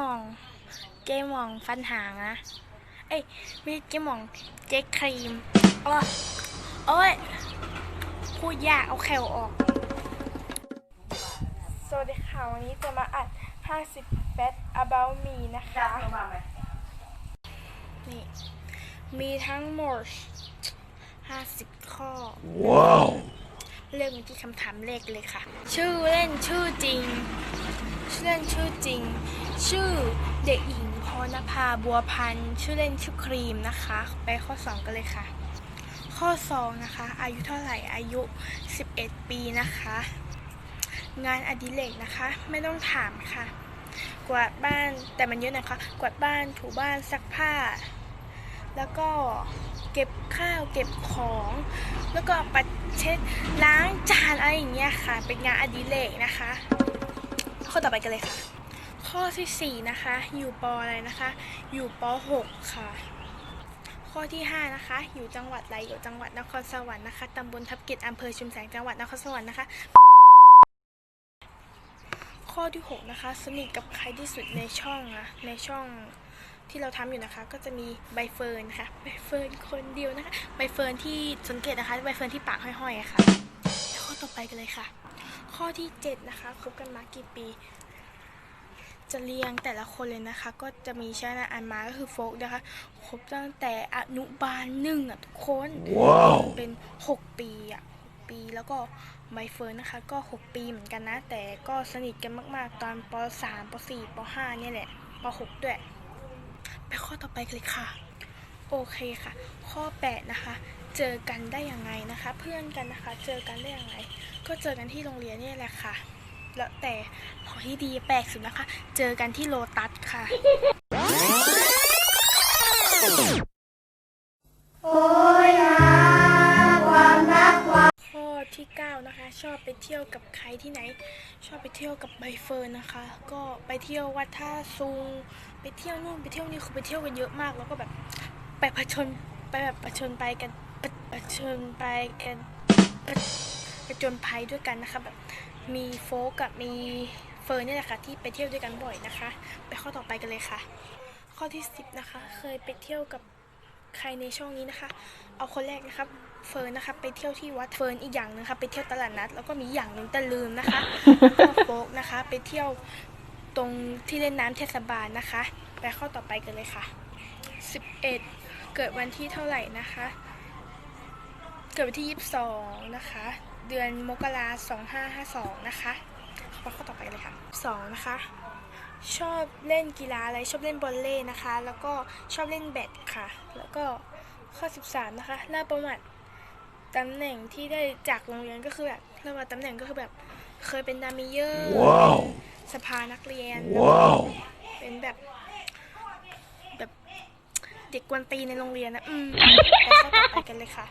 มอง เจมองฟันหางนะ เอ้ยไม่ใช่เจมอง เจ๊ครีมโอ้ยโอ้ยพูดยากเอาแขวออก สวัสดีค่ะวันนี้จะมาอัด 50 bad about me นะคะ นี่ มีทั้งหมด 50 ข้อ ว้าวเริ่มที่คำถามแรกเลยค่ะ ชื่อเล่นชื่อจริง ชื่อเล่นชื่อจริง ชื่อเด็กหญิงพรณภาบัวพันธ์ชื่อเล่นชื่อครีมนะคะ ไปข้อ 2 กันเลยค่ะ ข้อ 2 นะคะ อายุเท่าไหร่อายุ 11 ปีนะคะ งานอดิเรกนะคะ ไม่ต้องถามค่ะ กวาดบ้านแต่มันเยอะนะคะ กวาดบ้านถูบ้านซักผ้า แล้วก็เก็บข้าวเก็บของ แล้วก็ปัดเช็ดล้างจานอะไรอย่างเงี้ยค่ะ เป็นงานอดิเรกนะคะ ข้อต่อไปกันเลยค่ะ ข้อที่4นะคะ อยู่ปออะไรนะคะ อยู่ป .6 ค่ะ ข้อที่ 5 นะคะ อยู่จังหวัดอะไรอยู่จังหวัดนครสวรรค์นะคะตำบลทับเกตอำเภอชุมแสงจังหวัดนครสวรรค์นะคะข้อที่ 6 นะคะ สนิทกับใครที่สุดในช่องอะในช่อง ที่เราทำอยู่นะคะ ก็จะมีใบเฟิร์นค่ะใบเฟิร์นคนเดียวนะคะใบเฟิร์นที่สังเกตนะคะใบเฟิร์นที่ปากห้อยๆอะค่ะ ข้อต่อไปกันเลยค่ะ ข้อที่ 7 นะคะคบกันมากี่ปี จะเรียงแต่ละคนเลยนะคะ ก็จะมีชนะอันมาก็คือโฟกนะคะคบตั้งแต่อนุบาลหนึ่งอะทุกคนว้าวเป็น 6 ปีอะ6ปีแล้วก็ใบเฟิร์นนะคะ ก็ 6 ปีเหมือนกันนะ แต่ก็สนิทกันมาก ๆ ตอนป .3 ป .4 ป .5 เนี่ยแหละป .6 ด้วยไป ข้อต่อไปกันเลยค่ะ โอเคค่ะ ข้อ 8 นะคะ เจอกันได้ยังไงนะคะ เพื่อนกันนะคะ เจอกันได้ยังไง ก็เจอกันที่โรงเรียนนี่แหละค่ะ แล้วแต่ขอที่ดีแปลกสุดนะคะ เจอกันที่โลตัสค่ะ ที่9นะคะ ชอบไปเที่ยวกับใครที่ไหน ชอบไปเที่ยวกับใบเฟิร์นนะคะ ก็ไปเที่ยววัดท่าซุง ไปเที่ยวนู่นไปเที่ยวนี่คือไปเที่ยวกันเยอะมาก แล้วก็แบบไปผชนไปแบบผชนไปกันผชนไปกันผผจญภัยด้วยกันนะคะแบบมีโฟกับมีเฟิร์นเนี่ยแหละค่ะที่ไปเที่ยวด้วยกันบ่อยนะคะ ไปข้อต่อไปกันเลยค่ะ ข้อที่ 10 นะคะ เคยไปเที่ยวกับ ใครในช่องนี้นะคะ เอาคนแรกนะครับ เฟิร์นนะคะไปเที่ยวที่วัดเฟิร์นอีกอย่างหนึงค่ะไปเที่ยวตลาดนัด แล้วก็มีอย่างหนึ่งแต่ลืมนะคะแล้วก็โฟกนะคะ ไปเที่ยวตรงที่เล่นน้ำเทศบาลนะคะ ไปข้อต่อไปกันเลยค่ะ 11 เกิดวันที่เท่าไหร่นะคะ เกิดวันที่ 22 นะคะ เดือนมกราคม2552นะคะไปข้อต่อไปเลยค่ะ2นะคะ ชอบเล่นกีฬาอะไรชอบเล่นบอลเล่นะคะ แล้วก็ชอบเล่นแบดค่ะ แล้วก็ข้อ 13 นะคะเล่าประวัติตำแหน่งที่ได้จากโรงเรียนก็คือแบบเล่าว่าตำแหน่งก็คือแบบเคยเป็นดามิเยอร์ว้าวสภานักเรียนว้าวเป็นแบบแบบเด็กกวนตีนในโรงเรียนนะอืมไปข้อต่อไปกันเลยค่ะ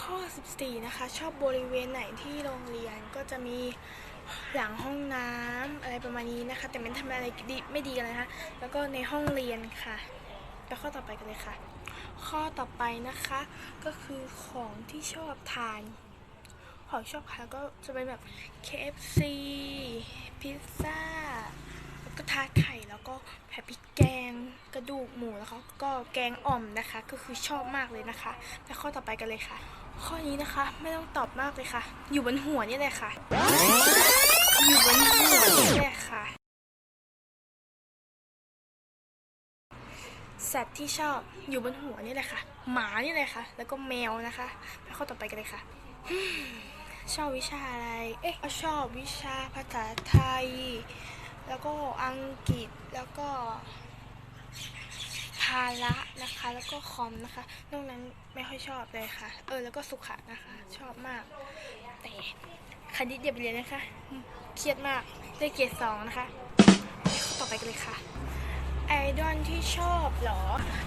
ข้อ 14 นะคะ ชอบบริเวณไหนที่โรงเรียนก็จะมีหลังห้องน้ำอะไร ประมาณนี้นะคะ แต่ไม่ทำอะไรดีไม่ดีกันเลยนะคะแล้วก็ในห้องเรียนค่ะไปข้อต่อไปกันเลยค่ะ ข้อต่อไปนะคะ ก็คือของที่ชอบทาน ของชอบทานก็จะเป็นแบบ KFC พิซซ่าแล้วก็ทาไข่แล้วก็แผัดพริกแกงกระดูกหมูแล้วก็ก็แกงอ่อมนะคะ ก็คือชอบมากเลยนะคะไปข้อต่อไปกันเลยค่ะ ข้อนี้นะคะไม่ต้องตอบมากเลยค่ะ อยู่บนหัวนี่เลยค่ะ อยู่บนหัวนี่เลยค่ะ สัตว์ที่ชอบอยู่บนหัวนี่แหละค่ะ หมานี่เลยค่ะ แล้วก็แมวนะคะไปข้อต่อไปกันเลยค่ะ ชอบวิชาอะไร เอ๊ะชอบวิชาภาษาไทย แล้วก็อังกฤษแล้วก็าระนะคะ แล้วก็คอมนะคะนอกนั้นไม่ค่อยชอบเลยค่ะ เออแล้วก็สุขะนะคะ ชอบมาก แต่คณิตอย่าไปเรียนนะคะ เครียดมากได้เกรดสองนะคะข้อต่อไปกันเลยค่ะไอดอลที่ชอบหรอ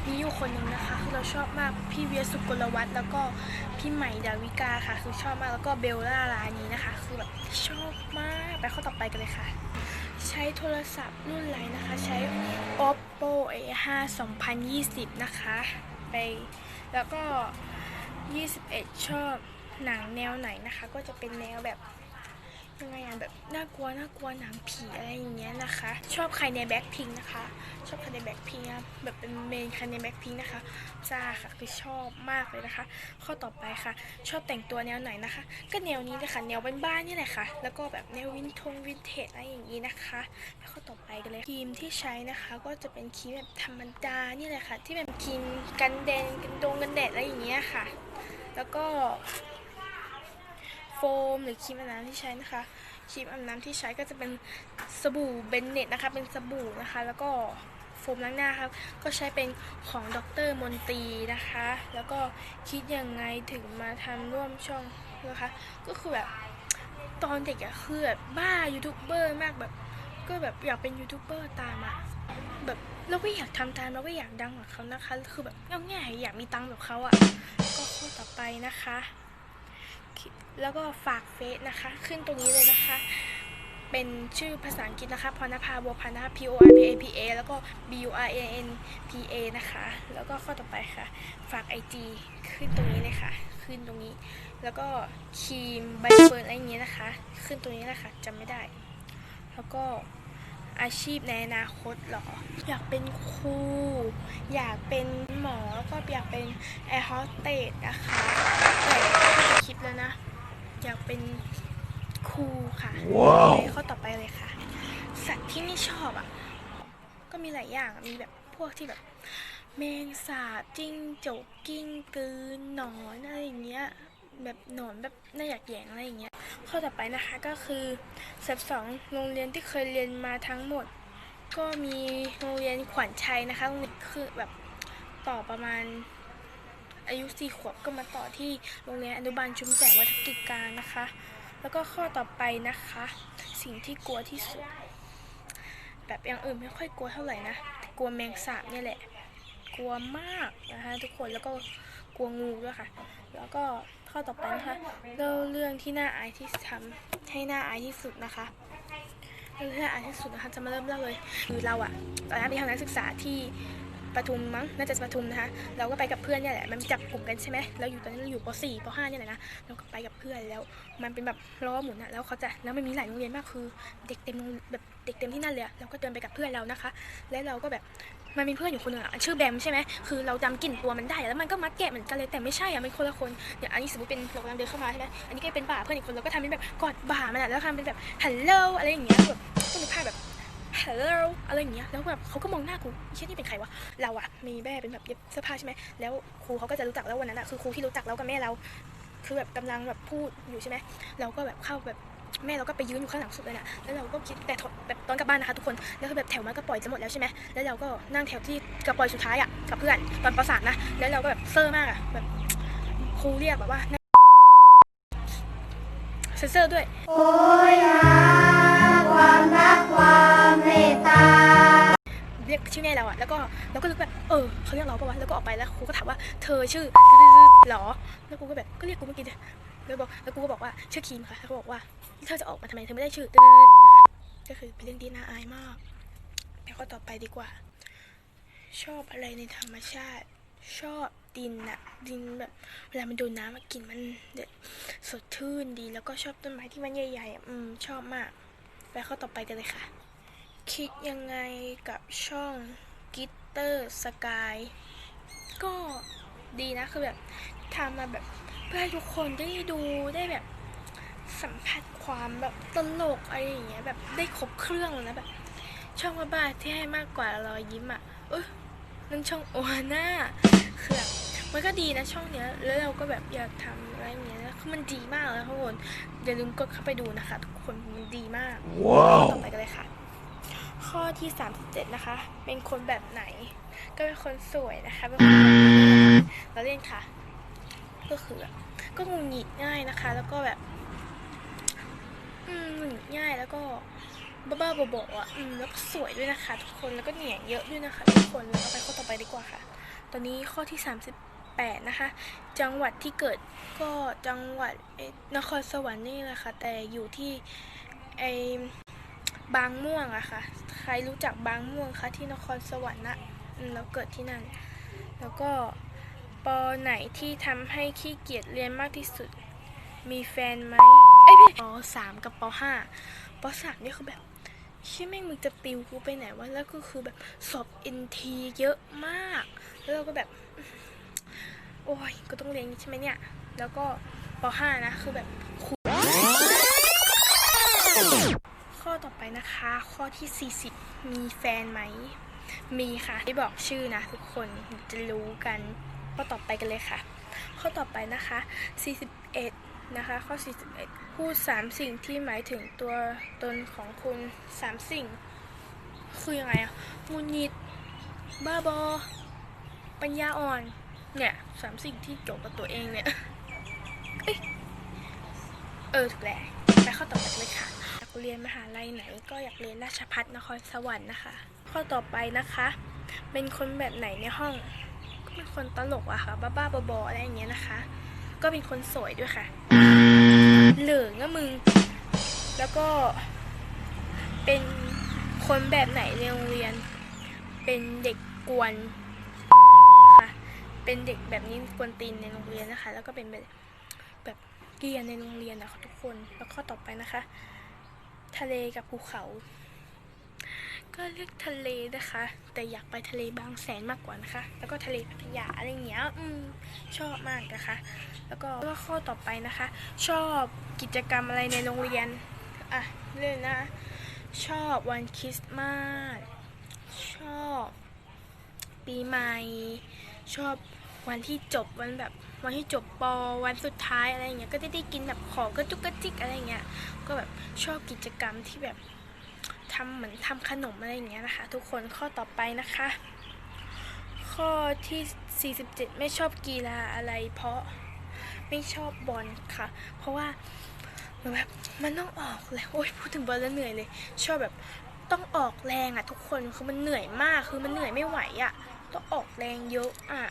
มีอยู่คนหนึ่งนะคะคือเราชอบมากพี่เวียสุกลวัฒน์แล้วก็พี่ใหม่ดาวิกาค่ะ คือชอบมากแล้วก็เบลล่าลานี้นะคะ คือแบบชอบมากไปข้อต่อไปกันเลยค่ะ ใช้โทรศัพท์รุ่นอะไรนะคะ ใช้ oppo a5 2020 นะคะ ไปแล้วก็ 21 ชอบหนังแนวไหนนะคะ ก็จะเป็นแนวแบบ ยังไงอะแบบน่ากลัวน่ากลัวหนังผีอะไรอย่างเงี้ยนะคะ ชอบใครในแบ็คพิงนะคะ ชอบใครในแบ็คพิงแบบเป็นเมนใครในแบ็คพิงนะคะจ้าค่ะคือชอบมากเลยนะคะ ข้อต่อไปค่ะ ชอบแต่งตัวแนวไหนนะคะ ก็แนวนี้เลยค่ะแนวบ้านๆนี่แหละค่ะ แล้วก็แบบแนววินทงวินเทจอะไรอย่างนี้นะคะไปข้อต่อไปกันเลยครีมที่ใช้นะคะ ก็จะเป็นครีมแบบธรรมดานี่แหละค่ะ ที่แบบครีมกันแดดกันดงกันแดดอะไรอย่างเงี้ยค่ะ แล้วก็ มหรือครีมอาบน้ำที่ใช้นะคะครีมอาบน้ำที่ใช้ก็จะเป็นสบู่เบนเน็ตนะคะ เป็นสบู่นะคะ แล้วก็โฟมล้างหน้าครับ ก็ใช้เป็นของดรมนตรีนะคะ แล้วก็คิดยังไงถึงมาทำร่วมช่องนะคะ ก็คือแบบตอนเด็กอะคือแบบบ้ายูทูบเบอร์มากแบบ ก็แบบอยากเป็นยูทูบเบอร์ตามอะแบบเราก็อยากทำตามเราก็อยากดังแบบเขานะคะ คือแบบง่ายๆอยากมีตังค์แบบเขาอะก็ข้อต่อไปนะคะ แล้วก็ฝากเฟซนะคะ ขึ้นตรงนี้เลยนะคะ เป็นชื่อภาษาอังกฤษนะคะ พรณภาบัวพันธ์นะคะ P O R P A P A แล้วก็ B U R A N P A นะคะ แล้วก็ข้อต่อไปค่ะ ฝาก IG ขึ้นตรงนี้เลยค่ะ ขึ้นตรงนี้ แล้วก็ครีมใบเฟิร์นอะไรอย่างเงี้ยนะคะ ขึ้นตรงนี้นะคะจำไม่ได้ แล้วก็อาชีพในอนาคตหรอ อยากเป็นครู อยากเป็นหมอ แล้วก็อยากเป็นแอร์โฮสเตสนะคะแต่คิดแล้วนะ อยากเป็นครูค่ะว้าวไปข้อต่อไปเลยค่ะ สัตว์ที่ไม่ชอบอะ ก็มีหลายอย่างอะมีแบบพวกที่แบบแมงสาบจิ้งจกกิ้งกืนหนอนอะไรอย่างเงี้ยแบบหนอนแบบน่าอยากแหยงอะไรอย่างเงี้ยข้อต่อไปนะคะก็คือสับสองโรงเรียนที่เคยเรียนมาทั้งหมด ก็มีโรงเรียนขวัญชัยนะคะโรงเรียนคือแบบต่อประมาณ อายุสี่ขวบก็มาต่อที่โรงเรียนอนุบาลชุมแสงวัฒกิจการนะคะ แล้วก็ข้อต่อไปนะคะ สิ่งที่กลัวที่สุด แบบอย่างอื่นไม่ค่อยกลัวเท่าไหร่นะแต่กลัวแมงสาบเนี่ยแหละ กลัวมากนะคะทุกคนแล้วก็กลัวงูด้วยค่ะ แล้วก็ข้อต่อไปนะคะเล่าเรื่องที่น่าอายที่ทำให้น่าอายที่สุดนะคะเรื่องที่น่าอายที่สุดนะคะจะมาเริ่มเล่าเลยคือเราอะตอนนั้นไปทำนักศึกษาที่ ปทุมมั้งน่าจะปทุมนะคะเราก็ไปกับเพื่อนเนี่ยแหละมันจับกลุ่มกันใช่ไหมเราอยู่ตอนนั้นเราอยู่ป .4 ป .5 เนี่ยแหละนะเราก็ไปกับเพื่อนแล้วมันเป็นแบบล้อหมุนอะแล้วเขาจะแล้วมันมีหลายโรงเรียนมากคือ เด็กเต็มแบบเด็กเต็มที่นั่นเลยเราก็เดินไปกับเพื่อนเรานะคะ แล้วเราก็แบบมันมีเพื่อนอยู่คนหนึ่งอะชื่อแบมใช่ไหมคือเราจำกลิ่นตัวมันได้แล้วมันก็มัดแกะเหมือนกันเลยแต่ไม่ใช่อะมันคนละคนอย่างอันนี้สมมติเป็นเรากำลังเดินเข้ามาใช่ไหมอันนี้ก็เป็นบ่าเพื่อนอีกคนเราก็ทำเป็นแบบกอดบ่ามันอะแล้วทำเป็นแบบฮัลโหลอะไรอย่างเงี้ยแบบก็นึกภาพแบบ ฮัลโหลอะไรอย่างเงี้ยแล้วแบบเขาก็มองหน้ากูเช่นนี่เป็นใครวะเราอะมีแม่เป็นแบบเย็บเสื้อผ้าใช่ไหมแล้วครูเขาก็จะรู้จักแล้ววันนั้นอะคือครูที่รู้จักเรากับแม่เรา คือแบบกำลังแบบพูดอยู่ใช่ไหมเราก็แบบเข้าแบบแม่เราก็ไปยืนอยู่ข้างหลังสุดเลยนะแล้วเราก็คิดแต่แบบตอนกลับบ้านนะคะทุกคน แล้วคือแบบแถวมันก็ปล่อยจะหมดแล้วใช่ไหมแล้วเราก็นั่งแถวที่กระปล่อยสุดท้ายอะกับเพื่อนตอนประสานนะ แล้วเราก็แบบเซอร์มากอะแบบครูเรียกแบบว่าเซอร์ด้วย โอ้ยหาความรัก รียกชื่อแม่เราอะแล้วก็เราก็รู้แบบเออเขาเรียกเราปะวะแล้วก็ออกไปแล้วครูก็ถามว่าเธอชื่อหรอแล้วกูก็แบบก็เรียกกูเมื่อกี้แล้วบอกแล้วกูก็บอกว่าชื่อครีมค่ะแล้วเขาบอกว่าเธอจะออกมาทำไมเธอไม่ได้ชื่อนะคะก็คือเป็นเรื่องที่น่าอายมากไปข้อต่อไปดีกว่า ชอบอะไรในธรรมชาติ ชอบดินอะดินแบบเวลามันโดนน้ำอะกลิ่นมันสดชื่นดีแล้วก็ชอบต้นไม้ที่มันใหญ่ๆอะอืมชอบมากไปข้อต่อไปกันเลยค่ะ คิดยังไงกับช่องกิตเตอร์สกายก็ดีนะคือแบบทำมาแบบเพื่อให้ทุกคนได้ดูได้แบบสัมผัสความแบบตลกอะไรอย่างเงี้ยแบบได้ครบเครื่องเลยนะแบบ ช่องบ้าๆที่ให้มากกว่ารอยยิ้มอะเออนั่นช่องโอฮาน่าคือแบบมันก็ดีนะช่องเนี้ย แล้วเราก็แบบอยากทำอะไรอย่างเงี้ยคือมันดีมากเลยทุกคนอย่าลืมกดเข้าไปดูนะคะ ทุกคนมันดีมากว้าวต่อไปกันเลยค่ะ ข้อที่ 37 นะคะ เป็นคนแบบไหน ก็เป็นคนสวยนะคะเป็นคนแบบนี้นะคะเราเล่นค่ะ ก็คือแบบก็งุนหงิดง่ายนะคะ แล้วก็แบบ อืมหงุดหงิดง่ายแล้วก็บ้าๆบอๆอะอืมแล้วก็สวยด้วยนะคะ ทุกคนแล้วก็เหนียงเยอะด้วยนะคะ ทุกคนแล้วก็ไปข้อต่อไปดีกว่าค่ะ ตอนนี้ข้อที่ 38 นะคะ จังหวัดที่เกิดก็จังหวัดนครสวรรค์นี่แหละค่ะแต่อยู่ที่ไอ บางม่วงอะค่ะ ใครรู้จักบางม่วงคะที่นครสวรรค์นะเราเกิดที่นั่น แล้วก็ปอไหนที่ทำให้ขี้เกียจเรียนมากที่สุด มีแฟนไหมเอ้ยพี่ปอสามกับปอห้าปสามนี่คือแบบเชื่อแม่งมึงจะติวกูไปไหนวะ แล้วก็คือแบบสอบเอ็นทีเยอะมาก แล้วเราก็แบบ โอ้ย ก็ต้องเรียนใช่ไหมเนี่ย แล้วก็ปห้านะ คือแบบ ต่อไปนะคะ ข้อที่ 40 มีแฟนไหม มีค่ะที่บอกชื่อนะทุกคนจะรู้กันข้อต่อไปกันเลยค่ะ ข้อต่อไปนะคะ 41 นะคะ ข้อ 41 พูด 3 สิ่งที่หมายถึงตัวตนของคุณ 3 สิ่ง คือยังไงอะงุนิดบ้าบอ ปัญญาอ่อน เนี่ยสามสิ่งที่เกี่ยวกับตัวเองเนี่ย เอ้ยเออถูกแล้วไปข้อต่อไปเลยค่ะ เรียนมหาลัยไหน ก็อยากเรียนราชพัฒนครสวรรค์นะคะ ข้อต่อไปนะคะ เป็นคนแบบไหนในห้องเป็นคนตลกอะค่ะ บ้าๆบอๆอะไรอย่างเงี้ยนะคะ ก็เป็นคนสวยด้วยค่ะ เหลืองอะมึง แล้วก็เป็นคนแบบไหนในโรงเรียน เป็นเด็กกวนค่ะ เป็นเด็กแบบนี้กวนตีนในโรงเรียนนะคะ แล้วก็เป็นแบบแบบเกรียนในโรงเรียนนะคะทุกคน แล้วข้อต่อไปนะคะ ทะเลกับภูเขา ก็เลือกทะเลนะคะ แต่อยากไปทะเลบางแสนมากกว่านะคะ แล้วก็ทะเลพัทยาอะไรเงี้ยอืมชอบมากนะคะ แล้วก็วข้อต่อไปนะคะ ชอบกิจกรรมอะไรในโรงเรียนอะเรื่องนะ ชอบวันคริสต์มาสชอบปีใหม่ ชอบ วันที่จบวันแบบวันที่จบปวันสุดท้ายอะไรอย่างเงี้ยก็จะได้กินแบบของกระจุกกระจิกอะไรอย่างเงี้ยก็แบบชอบกิจกรรมที่แบบทำเหมือนทำขนมอะไรอย่างเงี้ยนะคะ ทุกคนข้อต่อไปนะคะ ข้อที่ 47 ไม่ชอบกีฬาอะไร เพราะไม่ชอบบอลค่ะ เพราะว่าเหมือนแบบมันต้องออกแรงโอ้ยพูดถึงบอลแล้วเหนื่อยเลย ชอบแบบต้องออกแรงอะทุกคนคือมันเหนื่อยมากคือมันเหนื่อยไม่ไหวอะต้องออกแรงเยอะอะ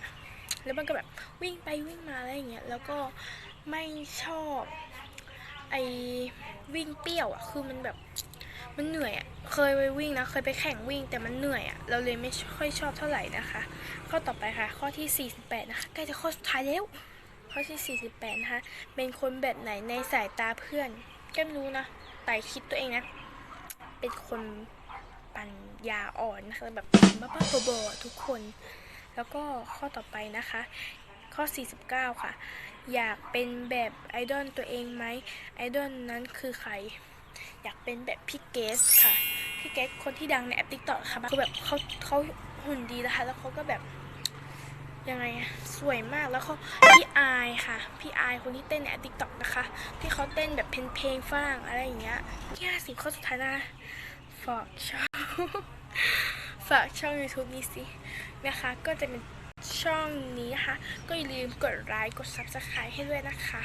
แล้วมันก็แบบวิ่งไปวิ่งมาอะไรอย่างเงี้ยแล้วก็ไม่ชอบไอวิ่งเปรี้ยวอะคือมันแบบมันเหนื่อยอะเคยไปวิ่งนะเคยไปแข่งวิ่งแต่มันเหนื่อยอะเราเลยไม่ค่อยชอบเท่าไหร่นะคะ ข้อต่อไปค่ะ ข้อที่ 48 นะคะใกล้จะข้อสุดท้ายแล้วข้อที่ 48 นะคะ เป็นคนแบบไหนในสายตาเพื่อนก็ไม่รู้นะแต่คิดตัวเองนะ เป็นคนปัญญาอ่อนนะคะแบบบ้าๆบอๆทุกคน แล้วก็ข้อต่อไปนะคะ ข้อ 49 ค่ะ อยากเป็นแบบไอดอลตัวเองไหมไอดอลนั้นคือใคร อยากเป็นแบบพี่เกสค่ะ พี่เกสคนที่ดังในแอปติ๊กต็อกค่ะคือแบบเขาเขาหุ่นดีนะคะ แล้วเขาก็แบบยังไงสวยมากแล้วเขาพี่อายค่ะ พี่อายคนที่เต้นในติ๊กต็อกนะคะ ที่เขาเต้นแบบเพลงเพลงฝรั่งอะไรอย่างเงี้ยที่ห้าสิบข้อสุดท้ายนะฝากชอง ฝากช่อง YouTube นี้สินะคะ ก็จะเป็นช่องนี้นะคะ ก็อย่าลืมกดไลค์กด Subscribe ให้ด้วยนะคะ